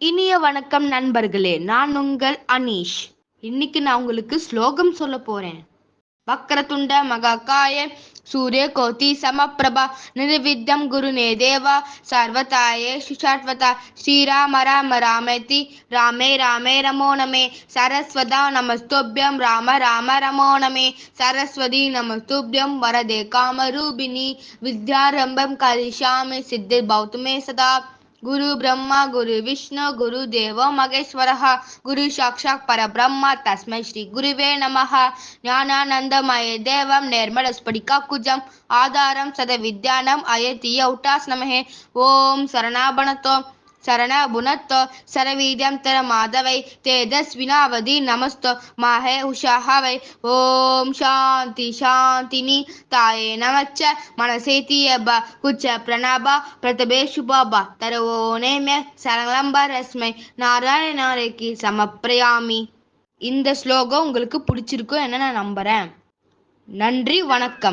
இனிய வணக்கம் நண்பர்களே நான் உங்கள் அனீஷ். இன்னைக்கு நான் உங்களுக்கு ஸ்லோகம் சொல்ல போறேன். வக்ரதுண்ட மகாக்காய சூரிய கோதி சமப்பிரபா நிர்வித்யம் குருநே தேவா சர்வதாயே சுஷாட்வதா ஸ்ரீராம ராம ராமேதி ராமே ராமே ரமோ நமே சரஸ்வதா நமஸ்தோபியம் ராம ராம ரமோ நமே சரஸ்வதி நமஸ்தோபியம் வரதே காமரூபிணி வித்யாரம்பம் கலிஷாமி சித்திர் பௌத்தமே சதா ಗುರು ಬ್ರಹ್ಮ ಗುರು ವಿಷ್ಣು ಗುರು ದೇವೋ ಮಹೇಶ್ವರ ಗುರು ಸಾಕ್ಷಾತ್ ಪರಬ್ರಹ್ಮ ತಸ್ಮೈ ಶ್ರೀ ಗುರುವೇ ನಮಃ ಜ್ಞಾನಾನಂದಮಯ ದೇವಂ ನಿರ್ಮಲ ಸ್ಫಟಿಕಾಕುಜಂ ಆಧಾರಂ ಸದ ವಿದ್ಯಾನಂ ಅಯತಿಯ ಔಟಾಸ್ ನಮಃ ಓಂ ಶರಣಾಭಣತೋ ಶರಣಬುನತ್ತೋ ಸರವೀರ್ಯಂತರ ಮಾಧವೈ ತೇಜಸ್ವಿನಾವಧಿ ನಮಸ್ತೋ ಮಾಹೆ ಉಷಾಹ ವೈ ಓಂ ಶಾಂತಿ ಶಾಂತಿನಿ ತಾಯೇ ನಮಚ್ಚ ಮನಸೇತಿಯ ಬ ಕುಚ್ಚ ಪ್ರಣಾಭ ಪ್ರತಿಭೆ ಶುಭಾಭ ತರವೋ ನೇಮ್ಯ சரங்களம்பா ரஸ்மை நாராயணாரைக்கு சமப்பிரயாமி இந்த ஸ்லோகம் உங்களுக்கு பிடிச்சிருக்கும் என நான் நம்புகிறேன் நன்றி வணக்கம்